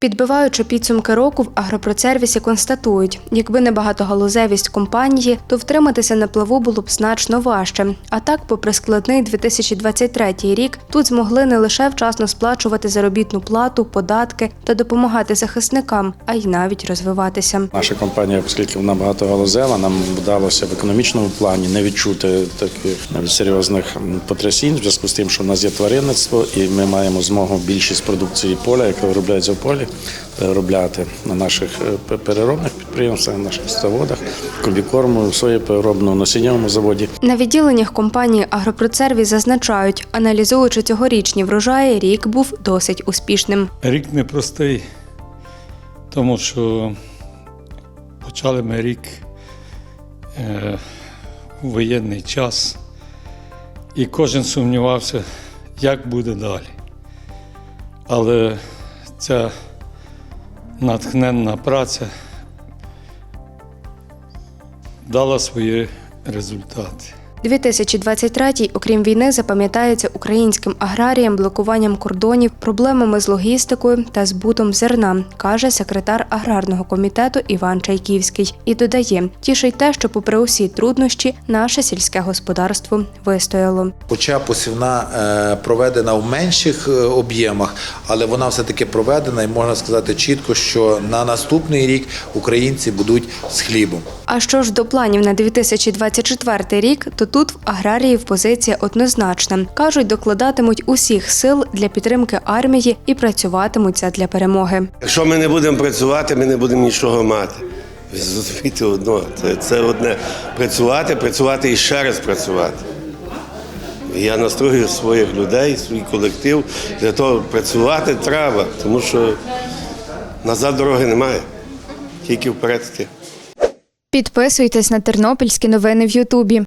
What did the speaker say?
Підбиваючи підсумки року в агропроцервісі констатують, якби не багатогалузевість компанії, то втриматися на плаву було б значно важче. А так, попри складний 2023 рік, тут змогли не лише вчасно сплачувати заробітну плату, податки та допомагати захисникам, а й навіть розвиватися. Наша компанія, оскільки вона багатогалузева, нам вдалося в економічному плані не відчути таких серйозних потрясінь в зв'язку з тим, що в нас є тваринництво, і ми маємо змогу більшість продукції поля, яка виробляється в полі, виробляти на наших е, переробних підприємствах, на наших заводах, комбікорму, соєпереробному, насіннєвому заводі. На відділеннях компанії Агропроцервіс зазначають, аналізуючи цьогорічні врожаї, рік був досить успішним. Рік непростий, тому що почали ми рік е, у воєнний час, і кожен сумнівався, як буде далі. Але ця натхненна праця дала свої результати. 2023-й, окрім війни, запам'ятається українським аграріям, блокуванням кордонів, проблемами з логістикою та збутом зерна, каже секретар аграрного комітету Іван Чайківський. І додає, тішить те, що, попри усі труднощі, наше сільське господарство вистояло. Хоча посівна е, проведена в менших е, об'ємах, але вона все-таки проведена, і можна сказати чітко, що на наступний рік українці будуть з хлібом. А що ж до планів на 2024 рік, то тут в аграріїв позиція однозначна. кажуть, докладатимуть усіх сил для підтримки армії і працюватимуть задля перемоги. Якщо ми не будемо працювати, ми не будемо нічого мати. Ви зрозумієте одно, це, це одне працювати, працювати і ще раз працювати. Я настрою своїх людей, свій колектив для того працювати треба, тому що назад дороги немає, тільки вперед йти. Підписуйтесь на тернопільські новини в Ютубі.